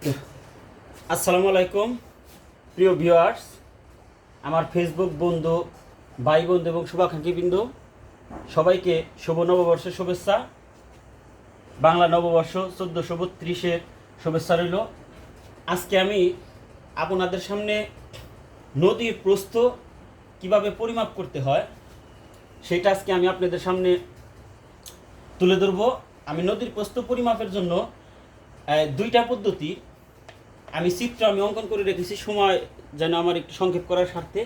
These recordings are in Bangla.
আসসালামু আলাইকুম, প্রিয় ভিউয়ার্স আমার ফেসবুক বন্ধু, ভাই বন্ধু এবং শুভাকাঙ্ক্ষী বিন্দু, সবাইকে শুভ নববর্ষের শুভেচ্ছা। বাংলা নববর্ষ চোদ্দোশো বত্রিশের শুভেচ্ছা রইল। আজকে আমি আপনাদের সামনে নদীর প্রস্থ কীভাবে পরিমাপ করতে হয়, সেটা আজকে আমি আপনাদের সামনে তুলে ধরবো। আমি নদীর প্রস্থ পরিমাপের জন্য দুইটা পদ্ধতি আমি চিত্র আমি অঙ্কন করে রেখেছি, সময় যেন আমার একটু সংক্ষেপ করার স্বার্থে।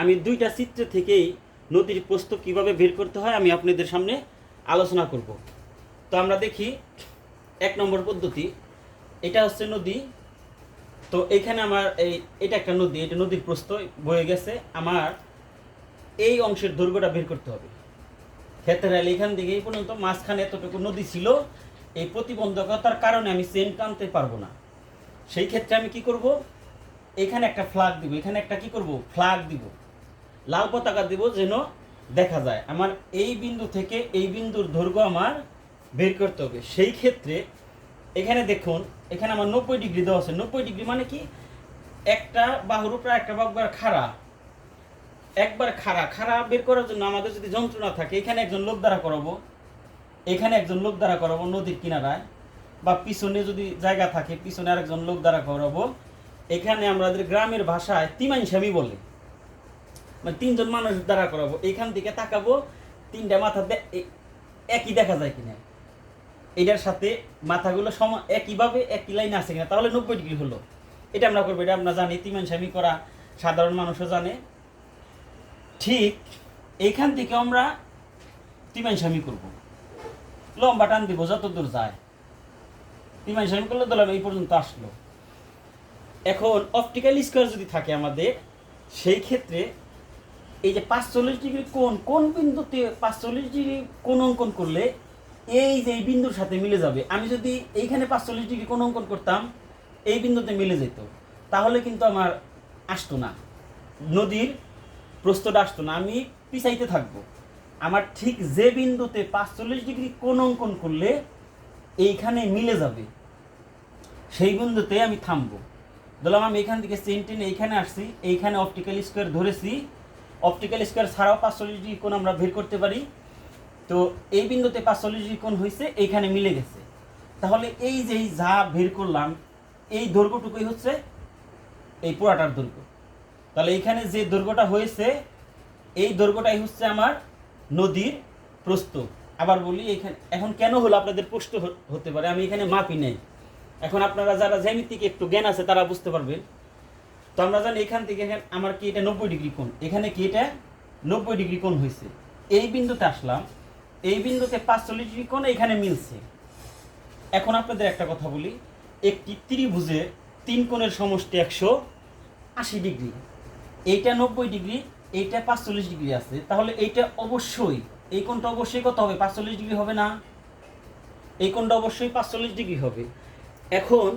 আমি দুইটা চিত্র থেকেই নদীর প্রস্থ কীভাবে বের করতে হয় আমি আপনাদের সামনে আলোচনা করব। তো আমরা দেখি এক নম্বর পদ্ধতি, এটা হচ্ছে নদী। তো এখানে আমার এই, এটা একটা নদী, এটা নদীর প্রস্থ বয়ে গেছে। আমার এই অংশের দৈর্ঘ্যটা বের করতে হবে। ক্ষেতের আল এখান থেকে এই পর্যন্ত মাঝখানে এতটুকু নদী ছিল, এই প্রতিবন্ধকতার কারণে আমি চেন টানতে পারব না। সেই ক্ষেত্রে আমি কি করব? এখানে একটা ফ্ল্যাগ দিব, এখানে একটা কি করব? ফ্ল্যাগ দিব। লাল পতাকা দিব যেন দেখা যায়। আমার এই বিন্দু থেকে এই বিন্দুর দৈর্ঘ্য আমার বের করতে হবে। সেই ক্ষেত্রে এখানে দেখুন, এখানে আমার নব্বই ডিগ্রি দেওয়া আছে। নব্বই ডিগ্রি মানে কি? একটা বাহুর উপরে একটা বাহুবার খাড়া। একবার খাড়া। খাড়া বের করার জন্য আমাদের যদি যন্ত্রণা থাকে, এখানে একজন লোক দ্বারা করাবো। এখানে একজন লোক দ্বারা করাবো নদীর কিনারায়। বা পিছনে যদি জায়গা থাকে, পিছনে আরেকজন লোক দ্বারা করাবো এখানে আমাদের গ্রামের ভাষায় তিমাইনসামি বলে। মানে তিনজন মানুষ দ্বারা করাবো এখান থেকে তাকাবো, তিনটা মাথা একই দেখা যায় কিনা। এটার সাথে মাথাগুলো সম একইভাবে একই লাইনে আছে কিনা, তাহলে নব্বই ডিগ্রি হলো। এটা আমরা করব, এটা আমরা জানি তিমানসামি করা সাধারণ মানুষও জানে। ঠিক এইখান থেকে আমরা তিমানসামি করব। লম্বা টান দিব যত দূর যায়। তিমানসামি করলে ধরলাম এই পর্যন্ত আসলো। এখন অপটিক্যাল স্কোয়ার যদি থাকে আমাদের, সেই ক্ষেত্রে এই যে পাঁচচল্লিশ ডিগ্রি কোন কোন বিন্দুতে পাঁচচল্লিশ ডিগ্রি কোন অঙ্কন করলে এই যে এই বিন্দুর সাথে মিলে যাবে। আমি যদি এইখানে পাঁচচল্লিশ ডিগ্রি কোন অঙ্কন করতাম, এই বিন্দুতে মিলে যেত। তাহলে কিন্তু আমার আসতো না। নদীর প্রস্তটা আসতো না। আমি পিছাইতে থাকব। আমার ঠিক যে বিন্দুতে পাঁচচল্লিশ ডিগ্রি কোন অঙ্কন করলে এইখানে মিলে যাবে। সেই বিন্দুতে আমি থামবো। ধরলাম আমি এখান থেকে চেন টেনে এইখানে আসছি, এইখানে অপটিক্যাল স্কোয়ার ধরেছি। অপটিক্যাল স্কোয়ার ছাড়াও পাঁচচল্লিশ ডিগ্রি কোণ আমরা বের করতে পারি। তো এই বিন্দুতে পাঁচচল্লিশ ডিগ্রি কোণ হয়েছে, এইখানে মিলে গেছে। তাহলে এই যে যা বের করলাম, এই দৈর্ঘ্যটুকুই হচ্ছে এই পুরাটার দৈর্ঘ্য। তাহলে এইখানে যে দৈর্ঘ্যটা হয়েছে, এই দৈর্ঘ্যটাই হচ্ছে আমার নদীর প্রস্থ। আবার বলি, এখানে এখন কেন হলো আপনাদের প্রশ্ন হতে পারে? আমি এখানে মাপি নেই। এখন আপনারা যারা জ্যামিতিক একটু জ্ঞান আছে, তারা বুঝতে পারবেন তো আমরা জানি এখান থেকে এখানে আমার কি এটা নব্বই ডিগ্রি কোণ? এখানে কি এটা নব্বই ডিগ্রি কোণ হয়েছে? এই বিন্দুতে আসলাম। এই বিন্দুতে পাঁচচল্লিশ ডিগ্রি কোণ এখানে মিলছে। এখন আপনাদের একটা কথা বলি। একটি ত্রিভুজের তিন কোণের সমষ্টি একশো আশি ডিগ্রি। এইটা নব্বই ডিগ্রি, এইটা পাঁচচল্লিশ ডিগ্রি আছে। তাহলে এইটা অবশ্যই এই কোণটা অবশ্যই কত হবে? পাঁচচল্লিশ ডিগ্রি হবে না? এই কোণটা অবশ্যই পাঁচচল্লিশ ডিগ্রি হবে। এখন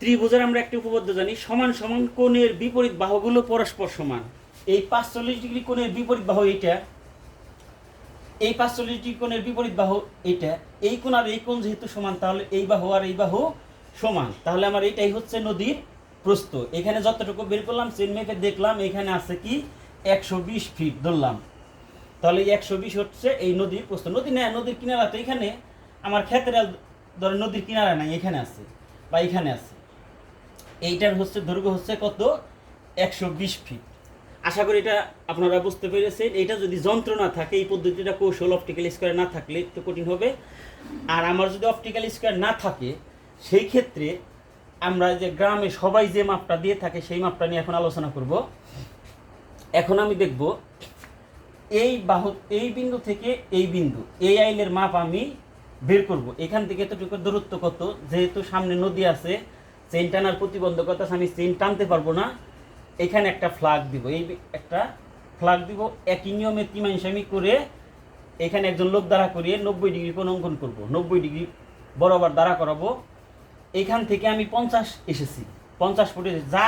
ত্রিভুজের আমরা একটি উপপাদ্য জানি, সমান সমান কোণের বিপরীত বাহুগুলো পরস্পর সমান। এই পাঁচচল্লিশ ডিগ্রি কোণের বিপরীত বাহু এইটা, এই পাঁচচল্লিশ ডিগ্রি কোণের বিপরীত বাহু এইটা, এই কোণ আর এই কোণ যেহেতু সমান, তাহলে এই বাহু আর এই বাহু সমান। তাহলে আমার এইটাই হচ্ছে নদীর প্রস্থ। এখানে যতটুকু বের করলাম চেন মেপে দেখলাম, এখানে আছে কি? একশো বিশ ফিট ধরলাম। তাহলে এই একশো বিশ হচ্ছে এই নদীর প্রস্থ। নদী না, নদীর কিনারা তো এখানে। আমার ক্ষেতের ধরে নদীর কিনারা নাই, এখানে আছে বা এখানে আছে। এইটার হচ্ছে, দৈর্ঘ্য হচ্ছে কত? একশো বিশ ফিট আশা করি এটা আপনারা বুঝতে পেরেছেন। এটা যদি যন্ত্র না থাকে, এই পদ্ধতিটা কৌশল অপটিক্যাল স্কোয়ার না থাকলে একটু কঠিন হবে। আর আমার যদি অপটিক্যাল স্কোয়ার না থাকে, সেই ক্ষেত্রে আমরা যে গ্রামে সবাই যে মাপটা দিয়ে থাকে, সেই মাপটা নিয়ে এখন আলোচনা করব। এখন আমি দেখব এই বাহু, এই বিন্দু থেকে এই বিন্দু, এই আইলের মাপ আমি বের করব। এখান থেকে এতটুকু দূরত্ব কত? যেহেতু সামনে নদী আছে চেন টানার প্রতিবন্ধকতা আমি চেন টানতে পারব না। এখানে একটা ফ্ল্যাগ দিব, এই একটা ফ্ল্যাগ দিব। একই নিয়মে তিমাইশামি করে এখানে একজন লোক দ্বারা করিয়ে নব্বই ডিগ্রি কোণ অঙ্কন করব। নব্বই ডিগ্রি বরাবর দ্বারা করাবো। এখান থেকে আমি পঞ্চাশ এসেছি। পঞ্চাশ ফুটে যা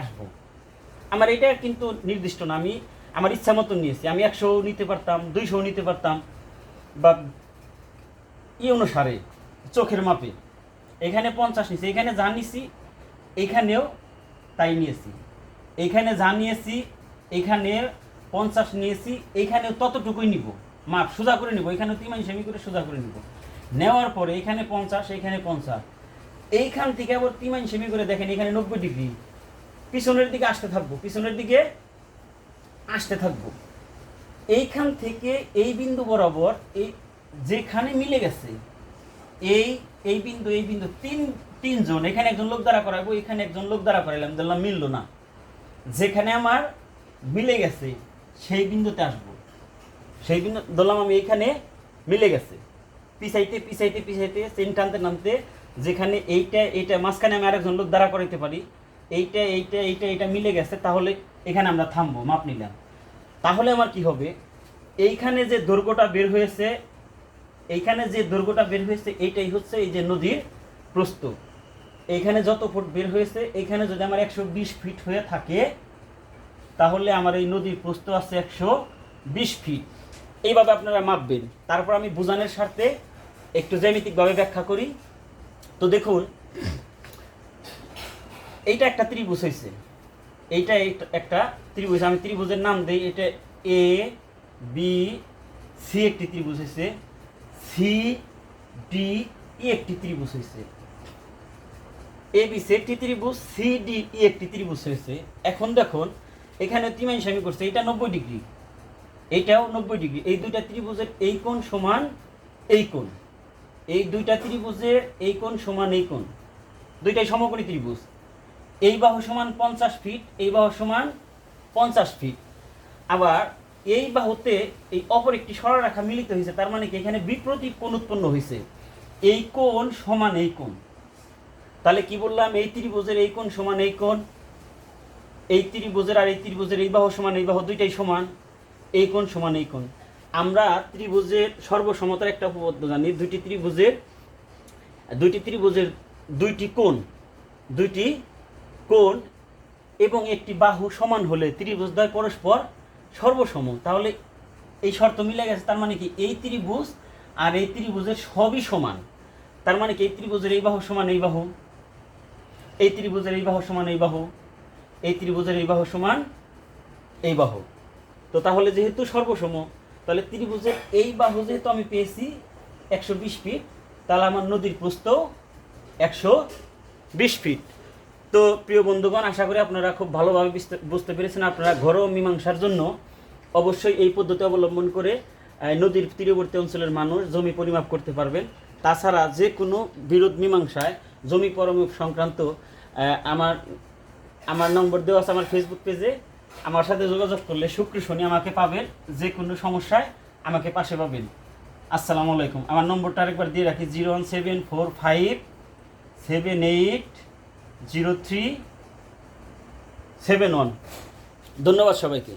আসব। আমার এটা কিন্তু নির্দিষ্ট না, আমি আমার ইচ্ছা মতন নিয়েছি। আমি একশো নিতে পারতাম দুইশো নিতে পারতাম, বা ই অনুসারে, চোখের মাপে। এখানে পঞ্চাশ নিয়েছি এখানে যা নিয়েছি এখানেও তাই নিয়েছি। এখানে যা নিয়েছি, এখানে পঞ্চাশ নিয়েছি, এখানেও ততটুকুই নিব। মাপ সোজা করে নিব এখানে তিমাই সেমি করে সোজা করে নিব। নেওয়ার পরে এখানে পঞ্চাশ এখানে পঞ্চাশ। এইখান থেকে আবার তিমাই সেমি করে দেখেন, এখানে নব্বই ডিগ্রি। পিছনের দিকে আসতে থাকব, পিছনের দিকে আসতে থাকব। এইখান থেকে এই বিন্দু বরাবর এই যেখানে মিলে গেছে, এই এই বিন্দু এই বিন্দু, তিন তিনজন এখানে একজন লোক দ্বারা করাবো এখানে একজন লোক দ্বারা করাইলাম দেখলাম মিললো না। যেখানে আমার মিলে গেছে, সেই বিন্দুতে আসব। সেই বিন্দু, ধরলাম আমি এইখানে মিলে গেছে। পিছাইতে পিছাইতে পিছাইতে চেন টানতে, নামতে, যেখানে এইটা এইটা, মাঝখানে আমি আরেকজন লোক দ্বারা করাইতে পারি। এইটা এইটা এইটা এইটা মিলে গেছে, তাহলে এখানে আমরা থামবো, মাপ নিলাম। তাহলে আমার কি হবে? এইখানে যে দৈর্ঘ্যটা বের হয়েছে, এইখানে যে দৈর্ঘ্যটা বের হয়েছে, এইটাই হচ্ছে এই যে নদীর প্রস্ত এইখানে যত ফুট বের হয়েছে, এইখানে যদি আমার একশো বিশ ফিট হয়ে থাকে, তাহলে আমার এই নদীর প্রস্ত আছে একশো বিশ ফিট। এইভাবে আপনারা মাপবেন। তারপর আমি বোঝানোর স্বার্থে একটু জ্যামিতিকভাবে ব্যাখ্যা করি। তো দেখুন, এইটা একটা ত্রিভুজ হয়েছে। এইটা একটা- ত্রিভুজ, আমি ত্রিভুজের নাম দিই, এটা এ বি সি একটি ত্রিভুজ হয়েছে সি ডি ই একটি ত্রিভুজ হয়েছে এ বি সি একটি ত্রিভুজ সি ডি ই একটি ত্রিভুজ হয়েছে এখন দেখুন, এখানে তিমাইশ আমি করছে, এটা নব্বই ডিগ্রি। এইটাও নব্বই ডিগ্রি। এই দুইটা ত্রিভুজের এই কোণ সমান এই কোণ। এই দুইটা ত্রিভুজের এই কোণ সমান এই কোণ। দুইটাই সমকোণী ত্রিভুজ। এই বাহু সমান পঞ্চাশ ফিট এই বাহু সমান পঞ্চাশ ফিট আবার এই বাহুতে এই অপর একটি সরলরেখা মিলিত হয়েছে, তার মানে কি? এখানে বিপ্রতীপ কোণ উৎপন্ন হয়েছে। এই কোণ সমান এই কোণ। তাহলে কি বললাম? এই ত্রিভুজের এই কোণ সমান এই কোণ, এই ত্রিভুজের আর এই ত্রিভুজের এই বাহু সমান এই বাহু দুইটাই সমান, এই কোণ সমান এই কোণ। আমরা ত্রিভুজের সর্বসমতার একটা উপপাদ্য জানি, দুইটি ত্রিভুজের দুইটি ত্রিভুজের দুইটি কোণ, দুইটি কোণ এবং একটি বাহু সমান হলে ত্রিভুজ দ্বয় পরস্পর সর্বসম। তাহলে এই শর্ত মিলে গেছে, তার মানে কি? এই ত্রিভুজ আর এই ত্রিভুজের সবই সমান। তার মানে কি? এই ত্রিভুজের এই বাহু সমান, এই বাহু। এই ত্রিভুজের এই বাহু সমান, এই বাহু। এই ত্রিভুজের এই বাহু সমান, এই বাহু। তো তাহলে যেহেতু সর্বসম, তাহলে ত্রিভুজের এই বাহু যেহেতু আমি পেয়েছি একশো বিশ ফিট, তাহলে আমার নদীর প্রস্থ একশো বিশ ফিট। তো প্রিয় বন্ধুগণ, আশা করি আপনারা খুব ভালোভাবে বুঝতে- পেরেছেন আপনারা ঘরোয়া মীমাংসার জন্য অবশ্যই এই পদ্ধতি অবলম্বন করে নদীর তীরবর্তী অঞ্চলের মানুষ জমি পরিমাপ করতে পারবেন। তাছাড়া যে কোনো বিরোধ মীমাংসায় জমি পরিমাপ সংক্রান্ত আমার আমার নম্বর দেওয়া আছে আমার ফেসবুক পেজে আমার সাথে যোগাযোগ করলে শুক্র শনি আমাকে পাবেন, যে কোনো সমস্যায় আমাকে পাশে পাবেন। আসসালামু আলাইকুম। আমার নম্বরটা আরেকবার দিয়ে রাখি, zero one seven four five seven eight zero three seven one. ধন্যবাদ সবাইকে।